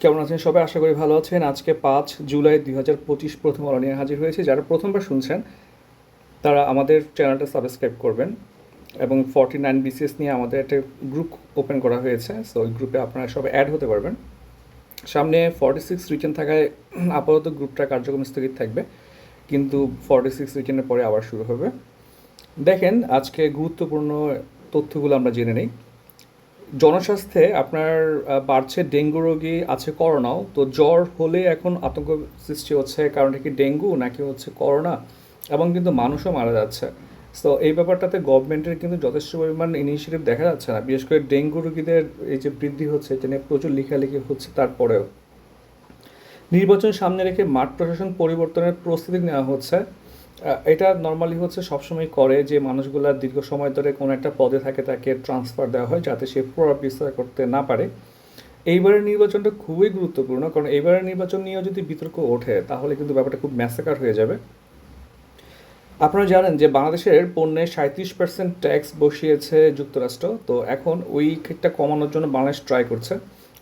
কেমন আছেন সবাই? আশা করি ভালো আছেন। আজকে পাঁচ জুলাই দুই হাজার পঁচিশ প্রথম আলো নিয়ে হাজির হয়েছে। যারা প্রথমবার শুনছেন, তারা আমাদের চ্যানেলটা সাবস্ক্রাইব করবেন এবং ফর্টি নাইন বিসিএস নিয়ে আমাদের একটা গ্রুপ ওপেন করা হয়েছে। সো ওই গ্রুপে আপনারা সবাই অ্যাড হতে পারবেন। সামনে ফর্টি সিক্স রিটেন থাকায় আপাতত গ্রুপটা কার্যক্রম স্থগিত থাকবে। কিন্তু ফর্টি সিক্স রিটেনের পরে আবার শুরু হবে। দেখেন, আজকে গুরুত্বপূর্ণ তথ্যগুলো আমরা জেনে নিই। জনস্বাস্থ্যে আপনার বাড়ছে ডেঙ্গু রোগী আছে করোনাও। তো জ্বর হলে এখন আতঙ্ক সৃষ্টি হচ্ছে কারণ কি ডেঙ্গু নাকি হচ্ছে করোনা? এবং কিন্তু মানুষও মারা যাচ্ছে। তো এই ব্যাপারটাতে গভর্নমেন্টের কিন্তু যথেষ্ট পরিমাণ ইনিশিয়েটিভ দেখা যাচ্ছে না। বিশেষ করে ডেঙ্গু রোগীদের এই যে বৃদ্ধি হচ্ছে, এটা নিয়ে প্রচুর লেখালেখি হচ্ছে তারপরেও। নির্বাচন সামনে রেখে মাঠ প্রশাসন পরিবর্তনের প্রস্তুতি নেওয়া হচ্ছে। এটা নর্মালি হচ্ছে সবসময় করে যে মানুষগুলা দীর্ঘ সময় ধরে কোনো একটা পদে থাকে তাকে ট্রান্সফার দেওয়া হয় যাতে সে প্রভাব বিস্তার করতে না পারে। এইবারের নির্বাচনটা খুবই গুরুত্বপূর্ণ, কারণ এইবারের নির্বাচন নিয়েও যদি বিতর্ক ওঠে, তাহলে কিন্তু ব্যাপারটা খুব ম্যাসাকার হয়ে যাবে। আপনারা জানেন যে বাংলাদেশের পণ্যে সাঁত্রিশ পার্সেন্ট ট্যাক্স বসিয়েছে যুক্তরাষ্ট্র, তো এখন ওই ক্ষেত্রটা কমানোর জন্য বাংলাদেশ ট্রাই করছে।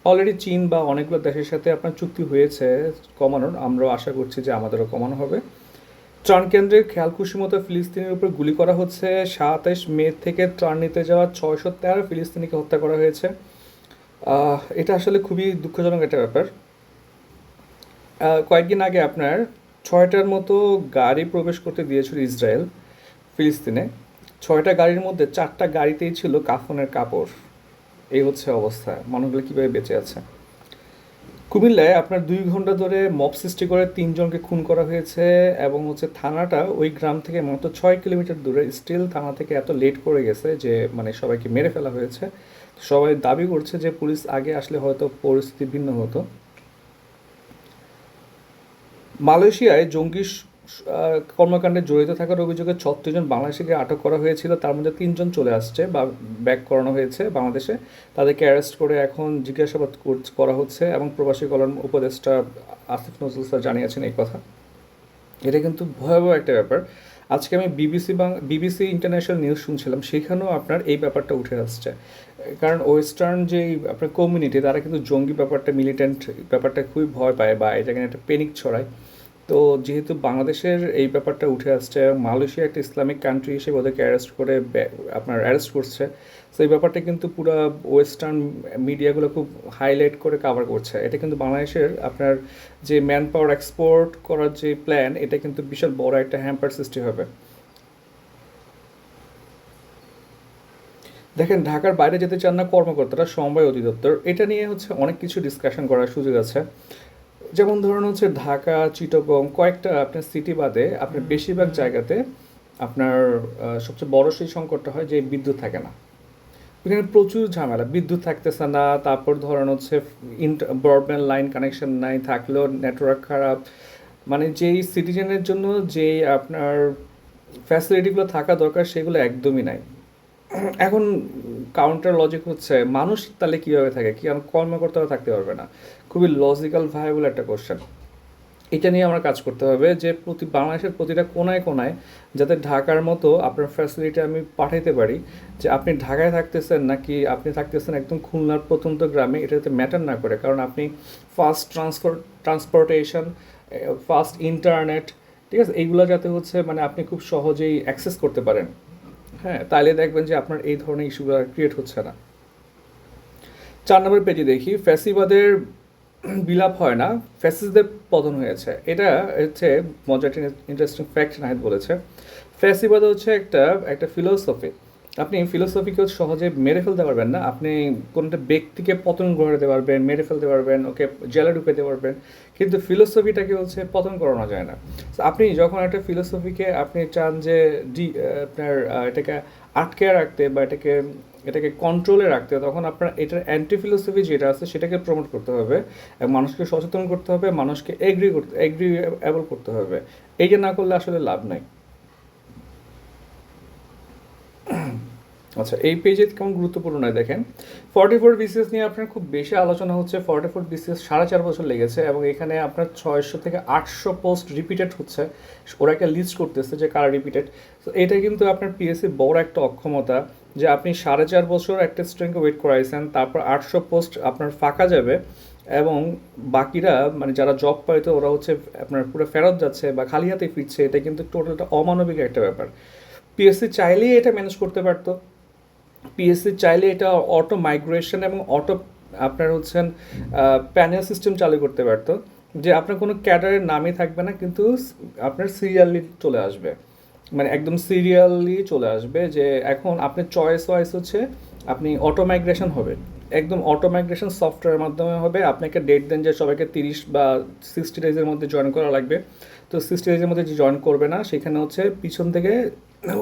অলরেডি চীন বা অনেকগুলো দেশের সাথে আপনার চুক্তি হয়েছে কমানোর, আমরাও আশা করছি যে আমাদেরও কমানো হবে। ত্রাণ কেন্দ্রে খেয়াল খুশি মতো ফিলিস্তিনের উপর গুলি করা হচ্ছে। সাতাইশ মে থেকে ত্রাণ নিতে যাওয়া ছয়শো তেরো ফিলিস্তিনিকে হত্যা করা হয়েছে। এটা আসলে খুবই দুঃখজনক একটা ব্যাপার। কয়েকদিন আগে আপনার ছয়টার মতো গাড়ি প্রবেশ করতে দিয়েছিল ইসরায়েল ফিলিস্তিনে। ছয়টা গাড়ির মধ্যে চারটা গাড়িতেই ছিল কাফনের কাপড়। এই হচ্ছে অবস্থা। মানুষগুলো কীভাবে বেঁচে আছে? কুমিল্লায় আপনার দুই ঘণ্টা ধরে মব সৃষ্টি করে তিনজনকে খুন করা হয়েছে এবং হচ্ছে থানাটা ওই গ্রাম থেকে মাত্র ছয় কিলোমিটার দূরে স্টিল থানা থেকে এত লেট করে গেছে যে মানে সবাইকে মেরে ফেলা হয়েছে। সবাই দাবি করছে যে পুলিশ আগে আসলে হয়তো পরিস্থিতি ভিন্ন হতো। মালয়েশিয়ায় জঙ্গি কর্মকাণ্ডে জড়িত থাকার অভিযোগে ছত্রিশ জন বাংলাদেশিকে আটক করা হয়েছিল। তার মধ্যে তিনজন চলে আসছে বা ব্যাক করানো হয়েছে বাংলাদেশে। তাদেরকে অ্যারেস্ট করে এখন জিজ্ঞাসাবাদ কর- হচ্ছে এবং প্রবাসী কল্যাণ উপদেষ্টা আসিফ নজরুল স্যার জানিয়েছেন এই কথা। এটা কিন্তু ভয়াবহ একটা ব্যাপার। আজকে আমি বিবিসি বাং বিবিসি ইন্টারন্যাশনাল নিউজ শুনছিলাম, সেখানেও আপনার এই ব্যাপারটা উঠে আসছে। কারণ ওয়েস্টার্ন যে আপনার কমিউনিটি, তারা কিন্তু জঙ্গি ব্যাপারটা, মিলিটেন্ট ব্যাপারটা খুবই ভয় পায় বা এটা একটা পেনিক ছড়ায়। তো যেহেতু বাংলাদেশের এই ব্যাপারটা উঠে আসছে, মালয়েশিয়া একটা ইসলামিক কান্ট্রি হিসেবে ওদেরকে অ্যারেস্ট করে আপনার অ্যারেস্ট করছে। তো এই ব্যাপারটা কিন্তু পুরো ওয়েস্টার্ন মিডিয়াগুলো খুব হাইলাইট করে কাভার করছে। এটা কিন্তু বাংলাদেশের আপনার যে ম্যান পাওয়ার এক্সপোর্ট করার যে প্ল্যান এটা কিন্তু বিশাল বড় একটা হ্যাম্পার সৃষ্টি হবে। দেখেন, ঢাকার বাইরে যেতে চান না কর্মকর্তারা, সমবায় অধিদপ্তর, এটা নিয়ে হচ্ছে অনেক কিছু ডিসকাশন করার সুযোগ আছে। যেমন ধরুন হচ্ছে ঢাকা চিটগং কয়েকটা আপনার সিটি বাদে আপনার বেশিরভাগ জায়গাতে আপনার সবচেয়ে বড় সেই সংকটটা হয় যে বিদ্যুৎ থাকে না। এখানে প্রচুর ঝামেলা বিদ্যুৎ থাকতেছে না তারপর ধরেন হচ্ছে ব্রডব্যান্ড লাইন কানেকশন নাই থাকলেও নেটওয়ার্ক খারাপ। মানে যেই সিটিজেনের জন্য যেই আপনার ফ্যাসিলিটিগুলো থাকা দরকার সেগুলো একদমই নাই। এখন কাউন্টার লজিক হচ্ছে, মানুষ তাহলে কীভাবে থাকে? কি কর্মকর্তারা থাকতে পারবে না? খুবই লজিক্যাল ভাইবল একটা কোশ্চেন এটা নিয়ে আমরা কাজ করতে হবে যে প্রতি, বাংলাদেশের প্রতিটা কোনায় কোনায় যাতে ঢাকার মতো আপনার ফ্যাসিলিটি আমি পাঠাইতে পারি, যে আপনি ঢাকায় থাকতেছেন নাকি আপনি থাকতেছেন একদম খুলনার প্রত্যন্ত গ্রামে, এটা যাতে ম্যাটার না করে। কারণ আপনি fast transport transportation fast internet ঠিক আছে? এইগুলো যাতে হচ্ছে মানে আপনি খুব সহজেই অ্যাক্সেস করতে পারেন। হ্যাঁ তাহলে দেখবেন যে আপনার এই ধরনের ইস্যুগুলো ক্রিয়েট হচ্ছে না। চার নম্বর পেজে দেখি, ফ্যাসিবাদের বিলাপ হয় না ফ্যাসিসদের পতন হয়েছে। এটা হচ্ছে মজার ইন্টারেস্টিং ফ্যাক্ট নাহিদ বলেছে। ফ্যাসিবাদ হচ্ছে একটা একটা ফিলোসফি আপনি ফিলোসফিকে সহজে মেরে ফেলতে পারবেন না। আপনি কোনো একটা ব্যক্তিকে পতন ঘটাতে পারবেন, মেরে ফেলতে পারবেন, ওকে জেলে ঢুকাতে পারবেন। কিন্তু ফিলোসফিটাকে হচ্ছে পতন করানো যায় না। আপনি যখন একটা ফিলোসফিকে আপনি চান যে ডি আপনার এটাকে আটকে রাখতে বা এটাকে এটাকে কন্ট্রোলে রাখতে, তখন আপনার এটার অ্যান্টি ফিলোসফি যেটা আছে সেটাকে প্রমোট করতে হবে এবং মানুষকে সচেতন করতে হবে, মানুষকে এগ্রি করতে এগ্রিএবল করতে হবে। এই যে না করলে আসলে লাভ নাই। আচ্ছা এই পেজে কেমন গুরুত্বপূর্ণ নয়, দেখেন। ফর্টি ফোর বিসিএস নিয়ে আপনার খুব বেশি আলোচনা হচ্ছে। ফর্টি ফোর বিসিএস সাড়ে চার বছর লেগেছে এবং এখানে আপনার ছয়শো থেকে আটশো পোস্ট রিপিটেড হচ্ছে। ওরা একটা লিস্ট করতেছে যে কারা রিপিটেড তো এটা কিন্তু আপনার পিএসসি বড় একটা অক্ষমতা যে আপনি সাড়ে চার বছর একটা স্টুডেন্টকে ওয়েট করাইছেন, তারপর আটশো পোস্ট আপনার ফাঁকা যাবে এবং বাকিরা মানে যারা জব পাইতো ওরা হচ্ছে আপনার পুরো ফেরত যাচ্ছে বা খালি হাতে ফিরছে। এটা কিন্তু টোটালটা অমানবিক একটা ব্যাপার। পিএসসি চাইলেই এটা ম্যানেজ করতে পারতো। পিএসসি চাইলে এটা অটো মাইগ্রেশন এবং অটো আপনার হচ্ছেন প্যানেল সিস্টেম চালু করতে পারতো। যে আপনার কোনো ক্যাডারের নামই থাকবে না, কিন্তু আপনার সিরিয়ালি চলে আসবে। মানে একদম সিরিয়ালি চলে আসবে যে এখন আপনার চয়েস ওয়াইস হচ্ছে আপনি অটো মাইগ্রেশন হবে। একদম অটো মাইগ্রেশন সফটওয়্যারের মাধ্যমে হবে। আপনাকে ডেট দেন যে সবাইকে তিরিশ বা সিক্সটি ডেজের মধ্যে জয়েন করা লাগবে। তো সিক্সটি ডেজের মধ্যে যে জয়েন করবে না, সেখানে হচ্ছে পিছন থেকে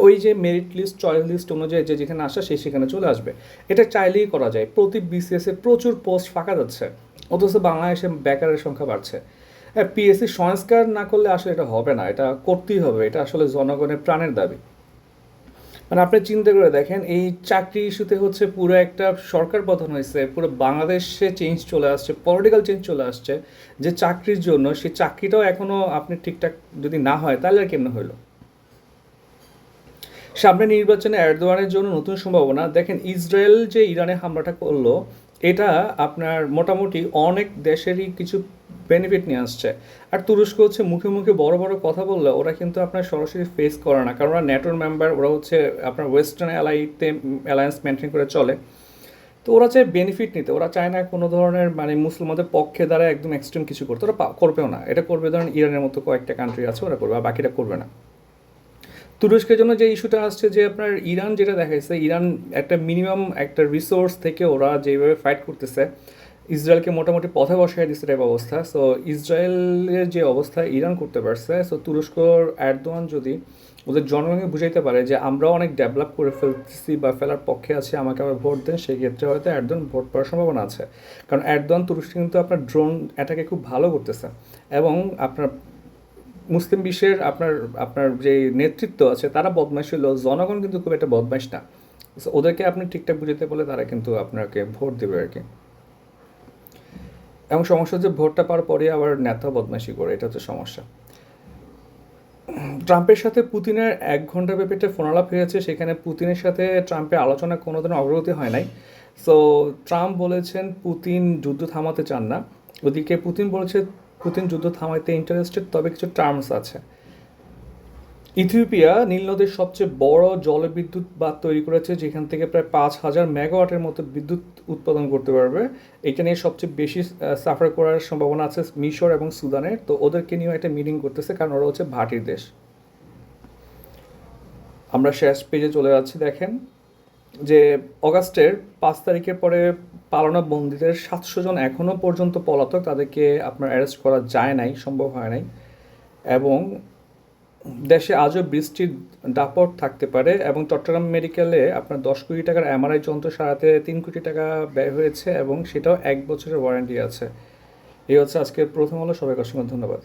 ওই যে মেরিট লিস্ট চয়েস লিস্ট অনুযায়ী যে যেখানে আসা, সে সেখানে চলে আসবে। এটা চাইলেই করা যায়। প্রতি বিসিএসে প্রচুর পোস্ট ফাঁকা যাচ্ছে। অথচ বাংলাদেশে বেকারের সংখ্যা বাড়ছে। হ্যাঁ পিএসসি সংস্কার না করলে আসলে এটা হবে না। এটা করতেই হবে। এটা আসলে জনগণের প্রাণের দাবি। মানে আপনি চিন্তা করে দেখেন, এই চাকরি ইস্যুতে হচ্ছে পুরো একটা সরকার পতন হয়েছে, পুরো বাংলাদেশে চেঞ্জ চলে আসছে পলিটিক্যাল চেঞ্জ চলে আসছে, যে চাকরির জন্য সেই চাকরিটাও এখনও আপনি ঠিকঠাক যদি না হয়, তাহলে আর কেমন হইল? সামনে নির্বাচনে এরদোয়ানের জন্য নতুন সম্ভাবনা। দেখেন, ইসরায়েল যে ইরানে হামলাটা করল, এটা আপনার মোটামুটি অনেক দেশেরই কিছু বেনিফিট নিয়ে আসছে। আর তুরস্ক হচ্ছে মুখে মুখে বড় বড় কথা বললে ওরা কিন্তু আপনার সরাসরি ফেস করে না। কারণ ওরা ন্যাটোর মেম্বার ওরা হচ্ছে আপনার ওয়েস্টার্ন অ্যালাইতে অ্যালায়েন্স মেনটেন করে চলে। তো ওরা চায় বেনিফিট নিতে। ওরা চায় না কোনো ধরনের মানে মুসলমানদের পক্ষে দ্বারা একদম এক্সট্রিম কিছু করতে। ওরা করবেও না। এটা করবে ধরেন ইরানের মতো কয়েকটা কান্ট্রি আছে, ওরা করবে, আর বাকিটা করবে না। তুরস্কের জন্য যে ইস্যুটা আসছে যে আপনার ইরান যেটা দেখাইছে, ইরান একটা মিনিমাম একটা রিসোর্স থেকে ওরা যেভাবে ফাইট করতেছে ইসরায়েলকে মোটামুটি পথে বসায় দিচ্ছে টাইপ অবস্থা। সো ইসরায়েলের যে অবস্থা ইরান করতে পারছে সো তুরস্কর, এরদোয়ান যদি ওদের জনগণকে বুঝাইতে পারে যে আমরাও অনেক ডেভেলপ করে ফেলতেছি বা ফেলার পক্ষে আছে, আমাকে আবার ভোট দেন সেই ক্ষেত্রে হয়তো এরদোয়ান ভোট পাওয়ার সম্ভাবনা আছে। কারণ এরদোয়ান, তুরস্ক কিন্তু আপনার ড্রোন অ্যাটাকে খুব ভালো করতেছে। এবং আপনার মুসলিম বিশ্বের আপনার আপনার যে নেতৃত্ব আছে, তারা বদমাইশ হলো জনগণ কিন্তু খুব একটা বদমাইশ না। ওদেরকে আপনি ঠিকঠাক বুঝাতে বলে তারা কিন্তু আপনাকে ভোট দেবে আর কি। এবং সমস্যা হচ্ছে ভোটটা পাওয়ার পরে আবার নেতা বদমাশি করে, এটা হচ্ছে সমস্যা। ট্রাম্পের সাথে পুতিনের এক ঘণ্টা ব্যাপী একটা ফোনালাপ হয়েছে সেখানে পুতিনের সাথে ট্রাম্পের আলোচনা কোনো ধরনের অগ্রগতি হয় নাই। সো ট্রাম্প বলেছেন পুতিন যুদ্ধ থামাতে চান না। ওদিকে পুতিন বলেছে, পুতিন যুদ্ধ থামাইতে ইন্টারেস্টেড তবে কিছু টার্মস আছে। ইথিওপিয়া নীল নদীর সবচেয়ে বড় জলবিদ্যুৎ বাঁধ তৈরি করেছে, যেখান থেকে প্রায় পাঁচ হাজার মেগাওয়াটের মতো বিদ্যুৎ উৎপাদন করতে পারবে। এটা নিয়ে সবচেয়ে বেশি সাফার করার সম্ভাবনা আছে মিশর এবং সুদানের। তো ওদেরকে নিয়েও একটা মিটিং করতেছে, কারণ ওরা হচ্ছে ভাটির দেশ। আমরা শেষ পেজে চলে যাচ্ছি, দেখেন যে অগাস্টের পাঁচ তারিখের পরে পালানো বন্দীদের সাতশো জন এখনও পর্যন্ত পলাতক। তাদেরকে আপনার অ্যারেস্ট করা যায় নাই, সম্ভব হয় নাই। এবং দেশে আজও বৃষ্টির দাপট থাকতে পারে এবং চট্টগ্রাম মেডিকেলে আপনার দশ কোটি টাকার এমআরআই যন্ত্র সারাতে তিন কোটি টাকা ব্যয় হয়েছে এবং সেটাও এক বছরের ওয়ারেন্টি আছে। এই হচ্ছে আজকের প্রথম হলো সবাইকে অসংখ্য ধন্যবাদ।